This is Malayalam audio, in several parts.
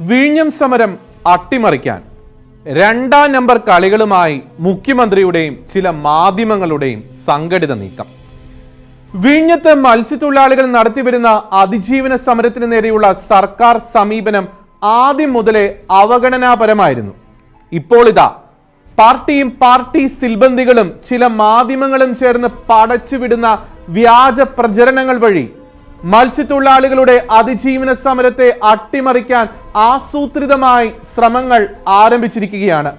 വിഴിഞ്ഞം സമരം അട്ടിമറിക്കാൻ രണ്ടാം നമ്പർ കളികളുമായി മുഖ്യമന്ത്രിയുടെയും ചില മാധ്യമങ്ങളുടെയും സംഘടിത നീക്കം. വിഴിഞ്ഞത്ത് മത്സ്യത്തൊഴിലാളികൾ നടത്തിവരുന്ന അതിജീവന സമരത്തിന് നേരെയുള്ള സർക്കാർ സമീപനം ആദ്യം മുതലേ അവഗണനാപരമായിരുന്നു. ഇപ്പോൾ ഇതാ പാർട്ടിയും പാർട്ടി സിൽബന്ധികളും ചില മാധ്യമങ്ങളും ചേർന്ന് പടച്ചുവിടുന്ന വ്യാജ പ്രചരണങ്ങൾ വഴി മത്സ്യത്തൊഴിലാളികളുടെ അതിജീവന സമരത്തെ അട്ടിമറിക്കാൻ ആസൂത്രിതമായി ശ്രമങ്ങൾ ആരംഭിച്ചിരിക്കുകയാണ്.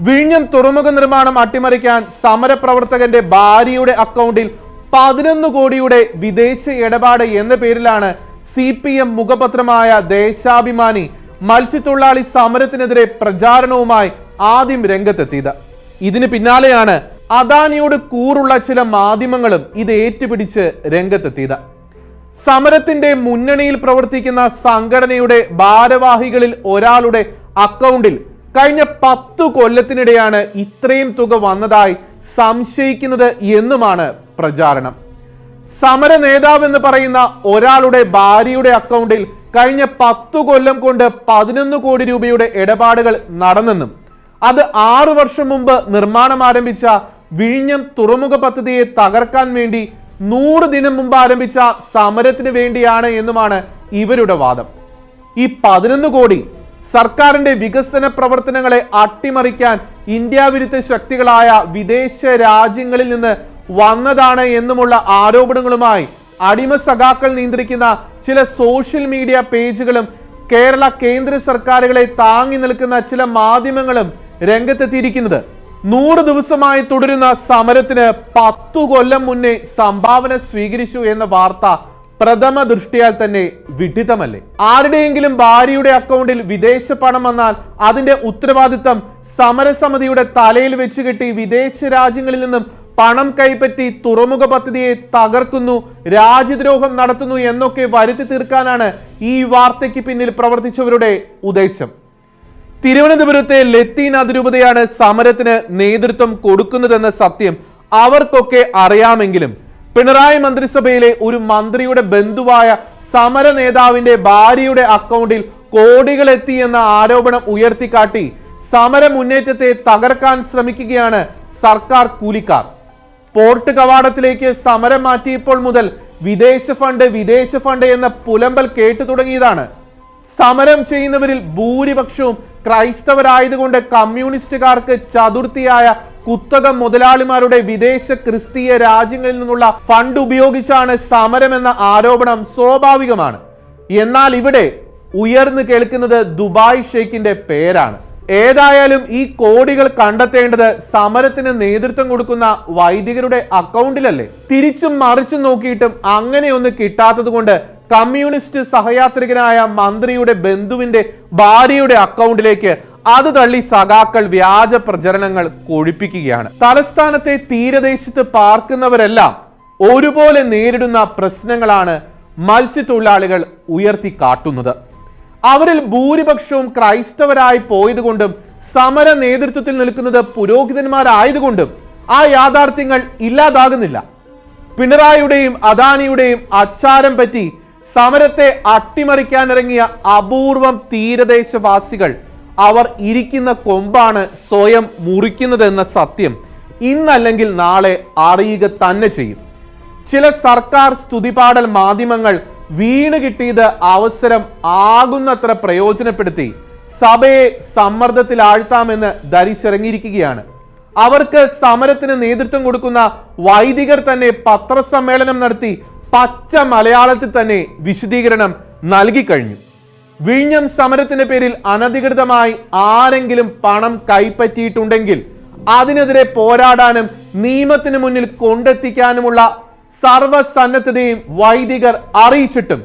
വിഴിഞ്ഞം തുറമുഖ നിർമ്മാണം അട്ടിമറിക്കാൻ സമരപ്രവർത്തകന്റെ ഭാര്യയുടെ അക്കൗണ്ടിൽ പതിനൊന്ന് കോടിയുടെ വിദേശ ഇടപാട് എന്ന പേരിലാണ് സി പി എം മുഖപത്രമായ ദേശാഭിമാനി മത്സ്യത്തൊഴിലാളി സമരത്തിനെതിരെ പ്രചാരണവുമായി ആദ്യം രംഗത്തെത്തിയത്. ഇതിന് പിന്നാലെയാണ് അദാനിയോട് കൂറുള്ള ചില മാധ്യമങ്ങളും ഇത് ഏറ്റുപിടിച്ച് രംഗത്തെത്തിയത്. സമരത്തിന്റെ മുന്നണിയിൽ പ്രവർത്തിക്കുന്ന സംഘടനയുടെ ഭാരവാഹികളിൽ ഒരാളുടെ അക്കൗണ്ടിൽ കഴിഞ്ഞ പത്തു കൊല്ലത്തിനിടെയാണ് ഇത്രയും തുക വന്നതായി സംശയിക്കുന്നത് എന്നുമാണ് പ്രചാരണം. സമര നേതാവെന്ന് പറയുന്ന ഒരാളുടെ ഭാര്യയുടെ അക്കൗണ്ടിൽ കഴിഞ്ഞ പത്തു കൊല്ലം കൊണ്ട് പതിനൊന്ന് കോടി രൂപയുടെ ഇടപാടുകൾ നടന്നെന്നും അത് ആറു വർഷം മുമ്പ് നിർമ്മാണം ആരംഭിച്ച വിഴിഞ്ഞം തുറമുഖ പദ്ധതിയെ തകർക്കാൻ വേണ്ടി നൂറ് ദിനം മുമ്പ് ആരംഭിച്ച സമരത്തിന് വേണ്ടിയാണ് എന്നുമാണ് ഇവരുടെ വാദം. ഈ പതിനൊന്ന് കോടി സർക്കാരിന്റെ വികസന പ്രവർത്തനങ്ങളെ അട്ടിമറിക്കാൻ ഇന്ത്യ വിരുദ്ധ ശക്തികളായ വിദേശ രാജ്യങ്ങളിൽ നിന്ന് വന്നതാണ് എന്നുമുള്ള ആരോപണങ്ങളുമായി അടിമ സഖാക്കൾ നിയന്ത്രിക്കുന്ന ചില സോഷ്യൽ മീഡിയ പേജുകളും കേരള കേന്ദ്ര സർക്കാരുകളെ താങ്ങി നിൽക്കുന്ന ചില മാധ്യമങ്ങളും രംഗത്തെത്തിയിരിക്കുന്നത്. നൂറ് ദിവസമായി തുടരുന്ന സമരത്തിന് പത്തു കൊല്ലം മുന്നേ സംഭാവന സ്വീകരിച്ചു എന്ന വാർത്ത പ്രഥമ ദൃഷ്ടിയാൽ തന്നെ വിഡിതമല്ലേ? ആരുടെയെങ്കിലും ഭാര്യയുടെ അക്കൗണ്ടിൽ വിദേശ പണം വന്നാൽ അതിന്റെ ഉത്തരവാദിത്തം സമരസമിതിയുടെ തലയിൽ വെച്ച് കെട്ടി വിദേശ രാജ്യങ്ങളിൽ നിന്നും പണം കൈപ്പറ്റി തുറമുഖ പദ്ധതിയെ തകർക്കുന്നു രാജ്യദ്രോഹം നടത്തുന്നു എന്നൊക്കെ വരുത്തി തീർക്കാനാണ് ഈ വാർത്തയ്ക്ക് പിന്നിൽ പ്രവർത്തിച്ചവരുടെ ഉദ്ദേശം. തിരുവനന്തപുരത്തെ ലത്തീൻ അതിരൂപതയാണ് സമരത്തിന് നേതൃത്വം കൊടുക്കുന്നതെന്ന സത്യം അവർക്കൊക്കെ അറിയാമെങ്കിലും പിണറായി മന്ത്രിസഭയിലെ ഒരു മന്ത്രിയുടെ ബന്ധുവായ സമര നേതാവിന്റെ ഭാര്യയുടെ അക്കൗണ്ടിൽ കോടികൾ എത്തി എന്ന ആരോപണം ഉയർത്തിക്കാട്ടി സമര മുന്നേറ്റത്തെ തകർക്കാൻ ശ്രമിക്കുകയാണ് സർക്കാർ കൂലിക്കാർ. പോർട്ട് കവാടത്തിലേക്ക് സമരം മാറ്റിയപ്പോൾ മുതൽ വിദേശ ഫണ്ട് വിദേശ ഫണ്ട് എന്ന പുലമ്പൽ കേട്ടു തുടങ്ങിയതാണ് സമരം ചെയ്യുന്നവരിൽ ഭൂരിപക്ഷവും ക്രൈസ്തവരായതുകൊണ്ട് കമ്മ്യൂണിസ്റ്റുകാർക്ക് ചതുർത്ഥിയായ കുത്തക മുതലാളിമാരുടെ വിദേശ ക്രിസ്തീയ രാജ്യങ്ങളിൽ നിന്നുള്ള ഫണ്ട് ഉപയോഗിച്ചാണ് സമരമെന്ന ആരോപണം സ്വാഭാവികമാണ്. എന്നാൽ ഇവിടെ ഉയർന്നു കേൾക്കുന്നത് ദുബായ് ഷെയ്ഖിന്റെ പേരാണ്. ഏതായാലും ഈ കോടികൾ കണ്ടെത്തേണ്ടത് സമരത്തിന് നേതൃത്വം കൊടുക്കുന്ന വൈദികരുടെ അക്കൗണ്ടിലല്ലേ? തിരിച്ചും മറിച്ചും നോക്കിയിട്ടും അങ്ങനെയൊന്നും കിട്ടാത്തത് കൊണ്ട് കമ്മ്യൂണിസ്റ്റ് സഹയാത്രികനായ മന്ത്രിയുടെ ബന്ധുവിന്റെ ഭാര്യയുടെ അക്കൗണ്ടിലേക്ക് അത് തള്ളി സഖാക്കൾ വ്യാജ പ്രചരണങ്ങൾ കൊഴിപ്പിക്കുകയാണ്. തലസ്ഥാനത്തെ തീരദേശത്ത് പാർക്കുന്നവരെല്ലാം ഒരുപോലെ നേരിടുന്ന പ്രശ്നങ്ങളാണ് മത്സ്യത്തൊഴിലാളികൾ ഉയർത്തി കാട്ടുന്നത് അവരിൽ ഭൂരിപക്ഷവും ക്രൈസ്തവരായി പോയതുകൊണ്ടും സമര നേതൃത്വത്തിൽ നിൽക്കുന്നത് പുരോഹിതന്മാരായതുകൊണ്ടും ആ യാഥാർത്ഥ്യങ്ങൾ ഇല്ലാതാകുന്നില്ല. പിണറായിയുടെയും അദാനിയുടെയും അച്ചാരം പറ്റി സമരത്തെ അട്ടിമറിക്കാനിറങ്ങിയ അപൂർവം തീരദേശവാസികൾ അവർ ഇരിക്കുന്ന കൊമ്പാണ് സ്വയം മുറിക്കുന്നതെന്ന സത്യം ഇന്നല്ലെങ്കിൽ നാളെ അറിയുക തന്നെ ചെയ്യും. ചില സർക്കാർ സ്തുതിപാടൽ മാധ്യമങ്ങൾ വീണ് കിട്ടിയത് അവസരം ആകുന്നത്ര പ്രയോജനപ്പെടുത്തി. സഭയെ സമ്മർദ്ദത്തിലാഴ്ത്താമെന്ന് ധരിച്ചിറങ്ങിയിരിക്കുകയാണ്. അവർക്ക് സമരത്തിന് നേതൃത്വം കൊടുക്കുന്ന വൈദികർ തന്നെ പത്രസമ്മേളനം നടത്തി പച്ച മലയാളത്തിൽ തന്നെ വിശദീകരണം നൽകിക്കഴിഞ്ഞു വിഴിഞ്ഞം സമരത്തിന്റെ പേരിൽ അനധികൃതമായി ആരെങ്കിലും പണം കൈപ്പറ്റിയിട്ടുണ്ടെങ്കിൽ അതിനെതിരെ പോരാടാനും നിയമത്തിന് മുന്നിൽ കൊണ്ടെത്തിക്കാനുമുള്ള സർവസന്നദ്ധതയും വൈദികർ അറിയിച്ചിട്ടും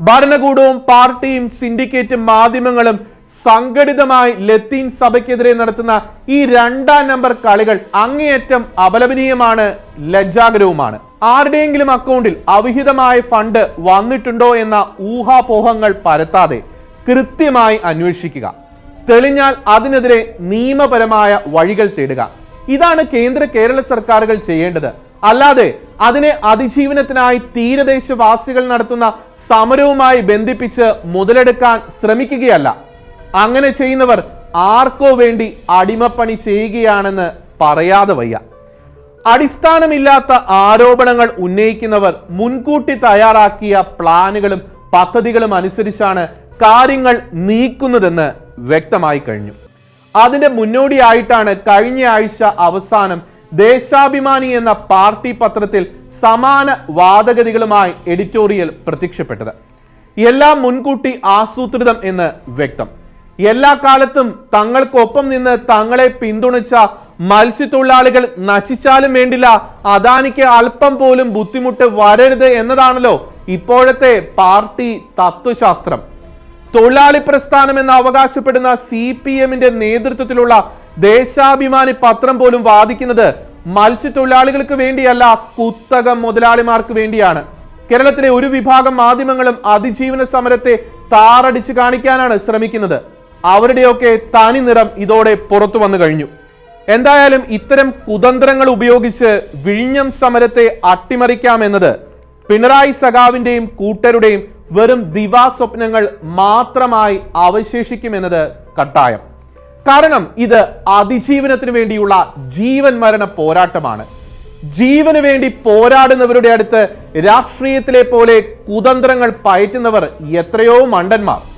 ഭരണകൂടവും പാർട്ടിയും സിൻഡിക്കേറ്റും മാധ്യമങ്ങളും സംഘടിതമായി ലത്തീൻ സഭയ്ക്കെതിരെ നടത്തുന്ന ഈ രണ്ടാം നമ്പർ കളികൾ അങ്ങേയറ്റം അപലപനീയമാണ് ലജ്ജാകരവുമാണ്. ആരുടെയെങ്കിലും അക്കൗണ്ടിൽ അവിഹിതമായ ഫണ്ട് വന്നിട്ടുണ്ടോ എന്ന ഊഹാപോഹങ്ങൾ പരത്താതെ കൃത്യമായി അന്വേഷിക്കുക. തെളിഞ്ഞാൽ അതിനെതിരെ നിയമപരമായ വഴികൾ തേടുക. ഇതാണ് കേന്ദ്ര കേരള സർക്കാരുകൾ ചെയ്യേണ്ടത്. അല്ലാതെ അതിനെ അതിജീവനത്തിനായി തീരദേശവാസികൾ നടത്തുന്ന സമരവുമായി ബന്ധിപ്പിച്ച് മുതലെടുക്കാൻ ശ്രമിക്കുകയല്ല. അങ്ങനെ ചെയ്യുന്നവർ ആർക്കോ വേണ്ടി അടിമപ്പണി ചെയ്യുകയാണെന്ന് പറയാതെ വയ്യ. അടിസ്ഥാനമില്ലാത്ത ആരോപണങ്ങൾ ഉന്നയിക്കുന്നവർ മുൻകൂട്ടി തയ്യാറാക്കിയ പ്ലാനുകളും പദ്ധതികളും അനുസരിച്ചാണ് കാര്യങ്ങൾ നീക്കുന്നതെന്ന് വ്യക്തമായി കഴിഞ്ഞു. അതിന്റെ മുന്നോടിയായിട്ടാണ് കഴിഞ്ഞ ആഴ്ച അവസാനം ദേശാഭിമാനി എന്ന പാർട്ടി പത്രത്തിൽ സമാന വാദഗതികളുമായി എഡിറ്റോറിയൽ പ്രത്യക്ഷപ്പെട്ടത്. എല്ലാം മുൻകൂട്ടി ആസൂത്രിതം എന്ന് വ്യക്തം. എല്ലാ കാലത്തും തങ്ങൾക്കൊപ്പം നിന്ന് തങ്ങളെ പിന്തുണച്ച മത്സ്യത്തൊഴിലാളികൾ നശിച്ചാലും വേണ്ടില്ല. അദാനിക്ക് അല്പം പോലും ബുദ്ധിമുട്ട് വരരുത് എന്നതാണല്ലോ ഇപ്പോഴത്തെ പാർട്ടി തത്വശാസ്ത്രം. തൊഴിലാളി പ്രസ്ഥാനം എന്ന് അവകാശപ്പെടുന്ന സി പി എമ്മിന്റെ നേതൃത്വത്തിലുള്ള ദേശാഭിമാനി പത്രം പോലും വാദിക്കുന്നത് മത്സ്യത്തൊഴിലാളികൾക്ക് വേണ്ടിയല്ല കുത്തക മുതലാളിമാർക്ക് വേണ്ടിയാണ്. കേരളത്തിലെ ഒരു വിഭാഗം മാധ്യമങ്ങളും അതിജീവന സമരത്തെ താറടിച്ച് കാണിക്കാനാണ് ശ്രമിക്കുന്നത്. അവരുടെയൊക്കെ തനി നിറം ഇതോടെ പുറത്തു വന്നു കഴിഞ്ഞു. എന്തായാലും ഇത്തരം കുതന്ത്രങ്ങൾ ഉപയോഗിച്ച് വിഴിഞ്ഞം സമരത്തെ അട്ടിമറിക്കാമെന്നത് പിണറായി സഖാവിന്റെയും കൂട്ടരുടെയും വെറും ദിവാസ്വപ്നങ്ങൾ മാത്രമായി അവശേഷിക്കുമെന്നത് കട്ടായം. കാരണം ഇത് അതിജീവനത്തിന് വേണ്ടിയുള്ള ജീവൻ മരണ പോരാട്ടമാണ്. ജീവന് വേണ്ടി പോരാടുന്നവരുടെ അടുത്ത് രാഷ്ട്രീയത്തിലെ പോലെ കുതന്ത്രങ്ങൾ പയറ്റുന്നവർ എത്രയോ മണ്ടന്മാർ.